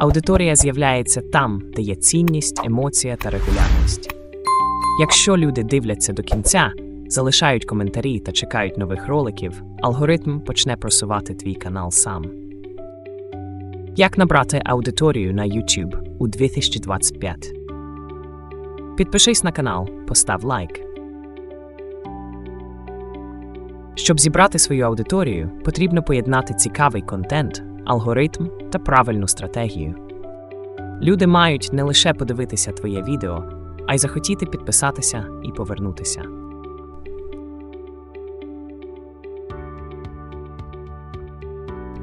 Аудиторія з'являється там, де є цінність, емоція та регулярність. Якщо люди дивляться до кінця, залишають коментарі та чекають нових роликів, алгоритм почне просувати твій канал сам. Як набрати аудиторію на YouTube у 2025? Підпишись на канал, постав лайк. Щоб зібрати свою аудиторію, потрібно поєднати цікавий контент, алгоритм та правильну стратегію. Люди мають не лише подивитися твоє відео, а й захотіти підписатися і повернутися.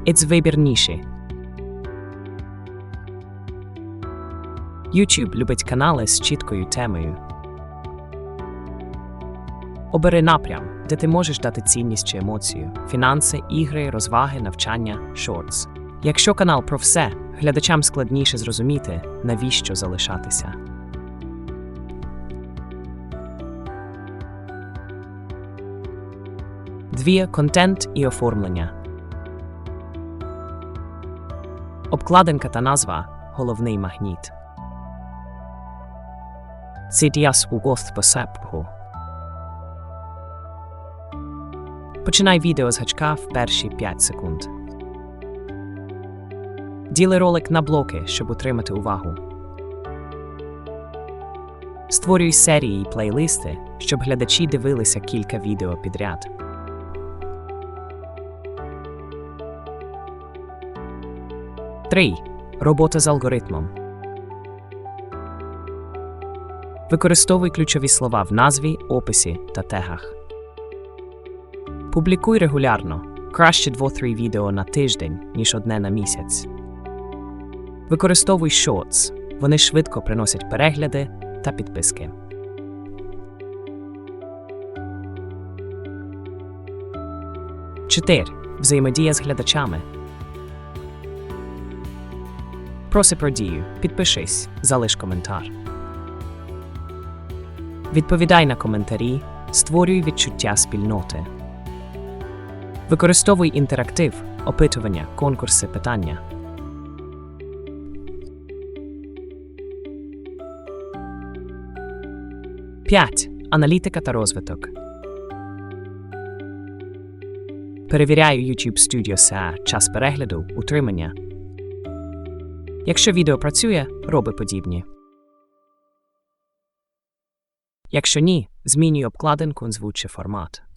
It's вибір ніші. YouTube любить канали з чіткою темою. Обери напрям, де ти можеш дати цінність чи емоцію: фінанси, ігри, розваги, навчання, шортс. Якщо канал про все, глядачам складніше зрозуміти, навіщо залишатися. Дві контент і оформлення. Обкладинка та назва головний магніт. CDS у гост посепку. Починай відео з гачка в перші 5 секунд. Діли ролик на блоки, щоб утримати увагу. Створюй серії і плейлисти, щоб глядачі дивилися кілька відео підряд. Три. Робота з алгоритмом. Використовуй ключові слова в назві, описі та тегах. Публікуй регулярно краще 2-3 відео на тиждень, ніж одне на місяць. Використовуй шортс. Вони швидко приносять перегляди та підписки. Чотири. Взаємодія з глядачами. Проси про дію. Підпишись, залиш коментар. Відповідай на коментарі, створюй відчуття спільноти. Використовуй інтерактив, опитування, конкурси, питання. П'ять. Аналітика та розвиток. Перевіряю YouTube Studio SEA, час перегляду, утримання. Якщо відео працює, роби подібні. Якщо ні, змінюй обкладинку, звуд чи формат.